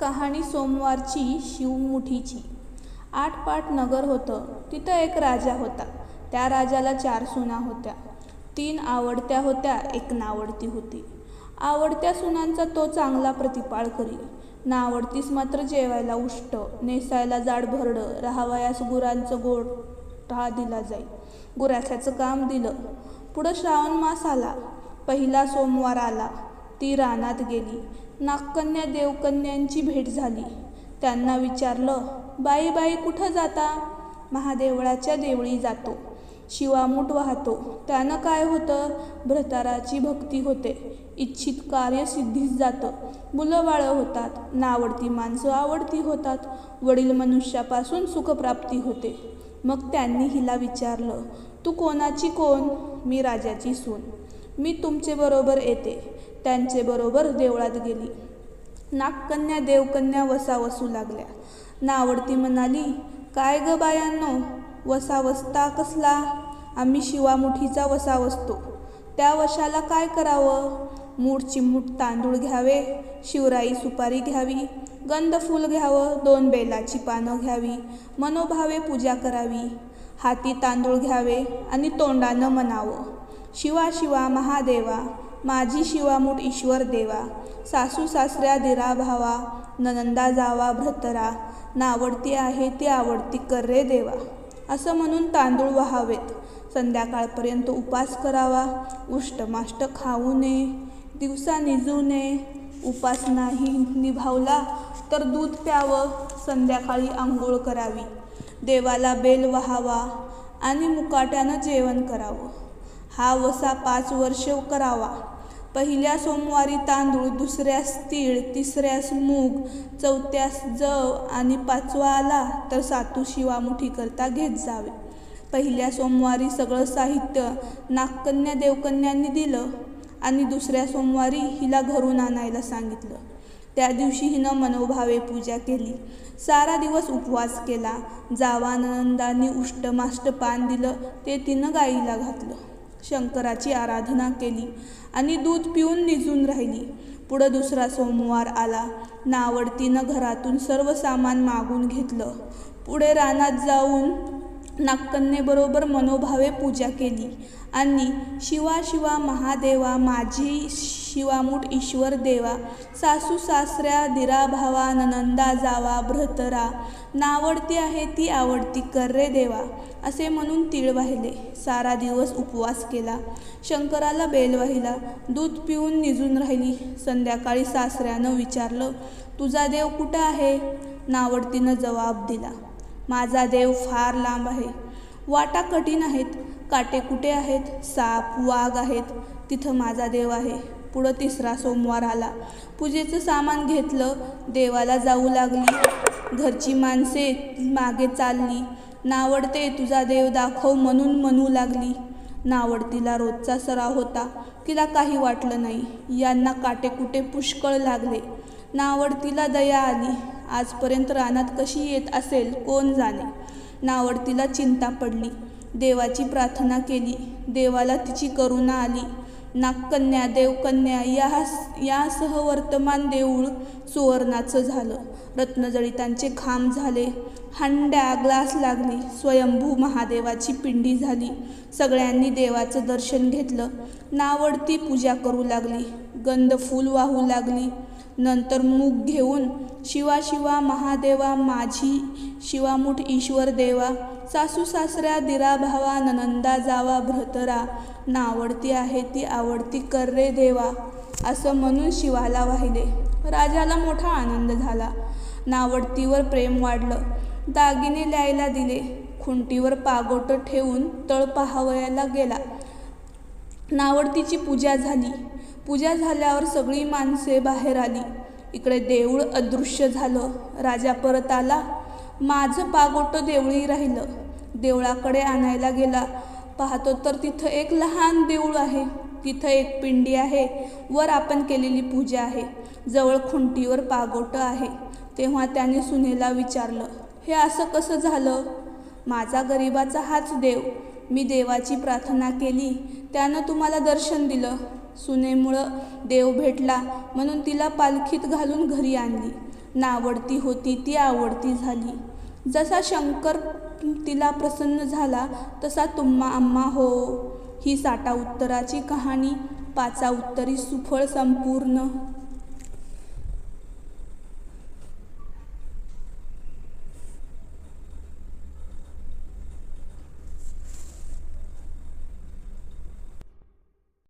कहाणी सोमवारची शिवमुठीची. आठ पाट नगर होतं. तिथं एक राजा होता. त्या राजाला चार सुना होत्या. तीन आवडत्या होत्या एक नावडती होती. आवडत्या सुनांचा तो चांगला प्रतिपाळ करी. नावडतीस मात्र जेवायला उष्ट नेसायला जाड भरडं राहावयास गुरांचं गोठा दिला जाई. गुराख्याचं काम दिलं. पुढं श्रावण मास आला. पहिला सोमवार आला. ती रानात गेली. नागकन्या देवकन्यांची भेट झाली. त्यांना विचारलं बाई बाई कुठं जाता? महादेवळाच्या देवळी जातो. शिवामूठ वाहतो. त्यानं काय होतं? भ्रताराची भक्ती होते. इच्छित कार्य सिद्धीच जातं. मुलं बाळं होतात. नावडती माणसं आवडती होतात. वडील मनुष्यापासून सुखप्राप्ती होते. मग त्यांनी हिला विचारलं तू कोणाची कोण? मी राजाची सून. मी तुमचे बरोबर येते. त्यांचे बरोबर देवळात गेली. नागकन्या देवकन्या वसा वसू लागल्या. नावडती म्हणाली काय ग बायांनो वसा वसता कसला? आम्ही शिवामुठीचा वसा वसतो त्या वशाला काय करावं? मूठ चिमूट तांदूळ घ्यावे शिवराई सुपारी घ्यावी गंधफूल घ्यावं दोन बेलाची पानं घ्यावी मनोभावे पूजा करावी हाती तांदूळ घ्यावे आणि तोंडानं म्हणावं. शिवा शिवा महादेवा माझी शिवामूठ ईश्वर देवा सासू सासऱ्या दिरा भावा ननंदा जावा भ्रतरा नावडती आहे ती आवडती कर रे देवा. असं म्हणून तांदूळ व्हावेत. संध्याकाळपर्यंत उपास करावा. उष्टमाष्ट खाऊ नये. दिवसा निजू नये. उपास नाही निभावला तर दूध प्यावं. संध्याकाळी आंघोळ करावी. देवाला बेल व्हावा आणि मुकाट्यानं जेवण करावं. हा वसा पाच वर्ष करावा. पहिल्या सोमवारी तांदूळ दुसऱ्यास तीळ तिसऱ्यास मूग चौथ्यास जव आणि पाचवा आला तर सातू शिवामुठी करता घेत जावे. पहिल्या सोमवारी सगळं साहित्य नागकन्या देवकन्यांनी दिलं आणि दुसऱ्या सोमवारी हिला घरून आणायला सांगितलं. त्या दिवशी हिनं मनोभावे पूजा केली. सारा दिवस उपवास केला. जावानंदांनी उष्टमाष्ट पान दिलं. ते तिनं गाईला घातलं. शंकराची आराधना केली आणि दूध पिऊन निजून राहिली. पुढं दुसरा सोमवार आला. नावडतीनं घरातून सर्व सामान मागून घेतलं. पुढे रानात जाऊन नागकन्येबरोबर मनोभावे पूजा केली. आणि शिवा शिवा महादेवा माझी शिवामूठ ईश्वर देवा सासू सासऱ्या दिरा भावा ननंदा जावा भ्रतरा नावडती आहे ती आवडती कर रे देवा असे म्हणून तीळ वाहिले. सारा दिवस उपवास केला. शंकराला बेल वाहिला. दूध पिऊन निजून राहिली. संध्याकाळी सासऱ्यानं विचारलं तुझा देव कुठं आहे? नावडतीनं जवाब दिला. माझा देव फार लांब आहे. वाटा कठीण आहेत काटे कुठे आहेत साप वाघ आहेत तिथं माझा देव आहे. पुढं तिसरा सोमवार आला. पूजेचं सामान घेतलं देवाला जाऊ लागली. घरची माणसे मागे चालली. नावडते तुझा देव दाखव म्हणून म्हणू लागली. नावडतीला रोजचा सराव होता. तिला काही वाटलं नाही. यांना काटे कुठे पुष्कळ लागले. नावडतीला दया आली. आजपर्यंत रानात कशी येत असेल कोण जाणे? नावडतीला चिंता पडली. देवाची प्रार्थना केली. देवाला तिची करुणा आली. नागकन्या देवकन्या या यासह वर्तमान देऊळ सुवर्णाचं झालं. रत्नजडितांचे खांब झाले. हंड्या ग्लास लागली. स्वयंभू महादेवाची पिंडी झाली. सगळ्यांनी देवाचं दर्शन घेतलं. नावडती पूजा करू लागली. गंध फूल वाहू लागली. नंतर मूग घेऊन शिवा शिवा महादेवा माझी शिवामुठ ईश्वर देवा सासू सासऱ्या दिरा भावा ननंदा जावा भ्रतरा नावडती आहे ती आवडती कर रे देवा असं म्हणून शिवाला वाहिले. राजाला मोठा आनंद झाला. नावडतीवर प्रेम वाढलं. दागिने ल्यायला दिले. खुंटीवर पागोटं ठेवून तळ पाहावयाला गेला. नावडतीची पूजा झाली. पूजा झाल्यावर सगळी माणसे बाहेर आली. इकडे देऊळ अदृश्य झालं. राजा परत आला. माझं पागोटं देवळी राहिलं. देवळाकडे आणायला गेला. पाहतो तर तिथं एक लहान देऊळ आहे. तिथं एक पिंडी आहे. वर आपण केलेली पूजा आहे. जवळ खुंटीवर पागोटं आहे. तेव्हा त्याने सुनेला विचारलं हे असं कसं झालं? माझा गरिबाचा हाच देव. मी देवाची प्रार्थना केली. त्यानं तुम्हाला दर्शन दिलं. सुनेमुळं देव भेटला म्हणून तिला पालखीत घालून घरी आणली. नावडती होती ती आवडती झाली. जसा शंकर तिला प्रसन्न झाला तसा तुम्हा आम्हा हो. ही साठा उत्तराची कहाणी पाचा उत्तरी सुफळ संपूर्ण.